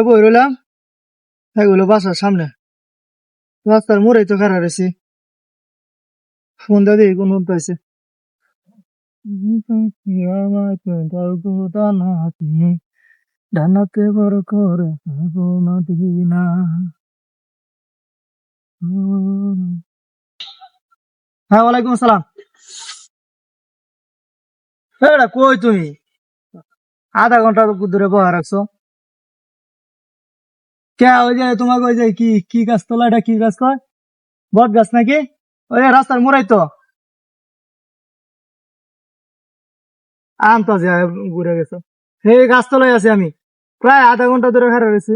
বই রইলাম এগুলো বাসার সামনে রাস্তার মোড়ে তো খারাপ রয়েছে ফোন দিয়ে দেখি কোন পাইছে ডানাতে বড় করে মদিনা হ্যাঁ ওয়ালাইকুম আসসালাম কই তুমি আধা ঘণ্টা দূরে বহা রাখছো কে, ওই যে তোমাকে ওই কি কি গাছ তোলা, এটা কি গাছ কয়? গাছ নাকি? ওই যে সেই গাছ তলায় আছি আমি। প্রায় আধা ঘণ্টা ধরে খারাপ রয়েছি।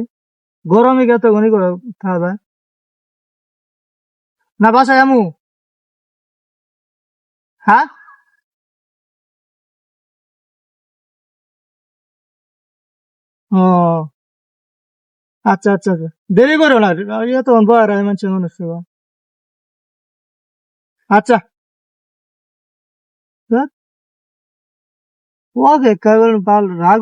গরমে গেত গনি করে খাওয়া না, বাসায় আমু। হ্যাঁ? ও। আচ্ছা আচ্ছা আচ্ছা দেরি করো না ইয়ে তো বয়ার আমি মানুষের মানুষ তো। আচ্ছা ধ্যাৎ, ওকে কেবল বাল রাগ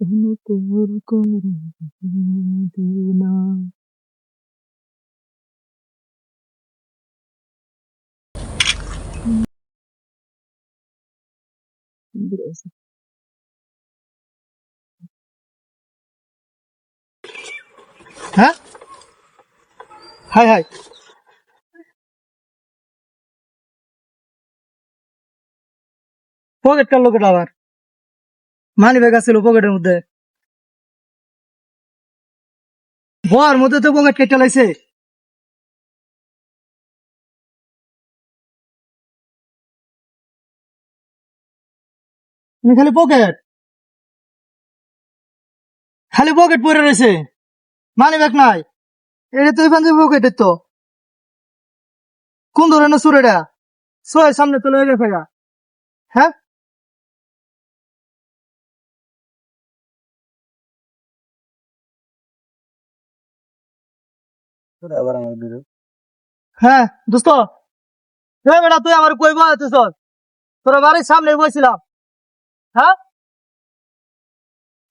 আল্লাহ তোর করে দিনা হাই হাই। পকেট কার লোকের আবার। মানি ব্যাগ আছিল পকেটের মধ্যে। বর মধ্যে তো পকেট কেটে লাইছে। খালি পকেট। খালি পকেট পরে রয়েছে। মানি ব্যাগ নাই। এটা তো এখান থেকে পকেটের তো। কোন ধরনের সুর এটা? সোয় সামনে তো হ্যাঁ দোস্ত। হ্যাঁ বেটা, তুই আমার কই বলতেছ তোর বাড়ির সামনে বসছিলাম হ্যাঁ?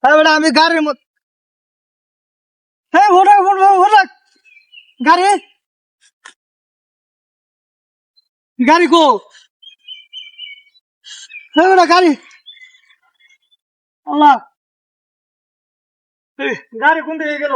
হ্যাঁ বেটা, আমি গাড়ির মধ্যে হ্যাঁ গাড়ি? গাড়ি কো? হ্যাঁ বেটা, গাড়ি। গাড়ি কোন দিকে গেল?